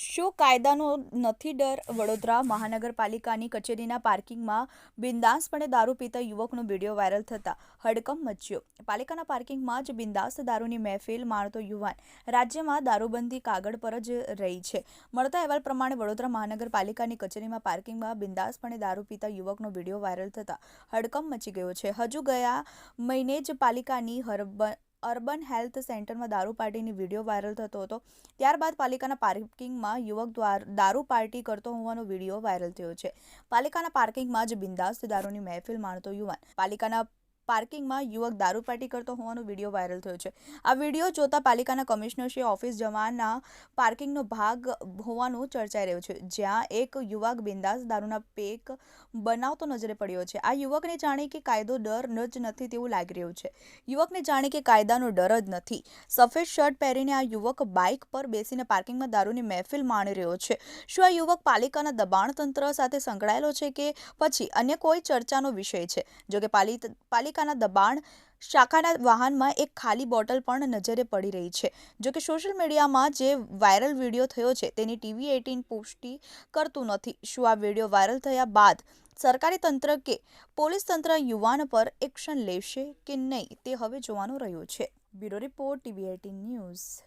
શું કાયદાનો નથી ડર? વડોદરા મહાનગરપાલિકાની કચેરીના પાર્કિંગમાં બિંદાસપણે દારૂ પીતા યુવકનો વીડિયો વાયરલ થતા હડકંપ મચ્યો. પાલિકાના પાર્કિંગમાં જ બિંદાસ દારૂની મહેફિલ માણતો યુવાન. રાજ્યમાં દારૂબંધી કાગળ પર જ રહી છે. મળતા અહેવાલ પ્રમાણે વડોદરા મહાનગરપાલિકાની કચેરીમાં પાર્કિંગમાં બિંદાસપણે દારૂ પીતા યુવકનો વીડિયો વાયરલ થતા હડકંપ મચી ગયો છે. હજુ ગયા મહિને જ પાલિકાની હરબ અર્બન હેલ્થ સેન્ટરમાં દારૂ પાર્ટીની વીડિયો વાયરલ થતો હતો. ત્યારબાદ પાલિકાના પાર્કિંગમાં યુવક દ્વારા, દારૂ પાર્ટી કરતો હોવાનો વીડિયો વાયરલ થયો છે. પાલિકાના પાર્કિંગમાં જ બિંદાસ્ત દારૂની મહેફિલ માણતો યુવાન. પાલિકાના પાર્કિંગમાં યુવક દારૂ પાર્ટી કરતો હોવાનો વીડિયો વાયરલ થયો છે. આ વીડિયો જોતા પાલિકાના કમિશનરશ્રી ઓફિસ જવાના પાર્કિંગનો ભાગ હોવાનું ચર્ચાઈ રહ્યું છે, જ્યાં એક યુવક બિંદાસ દારૂના પેક બનાવતો નજરે પડ્યો છે. આ યુવકને જાણે કે કાયદો ડર જ નથી તેવું લાગી રહ્યું છે. યુવકને જાણે કે કાયદાનો ડર જ નથી. સફેદ શર્ટ પહેરીને આ યુવક બાઇક પર બેસીને પાર્કિંગમાં દારૂની મહેફિલ માણી રહ્યો છે. શું આ યુવક પાલિકાના દબાણ તંત્ર સાથે સંકળાયેલો છે કે પછી અન્ય કોઈ ચર્ચાનો વિષય છે? જોકે પાલિ પાલિકાના દબાણ શાખાના વાહનમાં એક ખાલી બોટલ પણ નજરે પડી રહી છે. જોકે સોશિયલ મીડિયામાં જે વાયરલ વીડિયો થયો છે, તેની ટીવી એટીન પુષ્ટિ કરતું નથી. શું આ વીડિયો વાયરલ થયા બાદ સરકારી તંત્ર કે પોલીસ તંત્ર યુવાન પર એક્શન લેશે કે નહીં, તે હવે જોવાનું રહ્યું છે. Bureau report, TV eighteen news.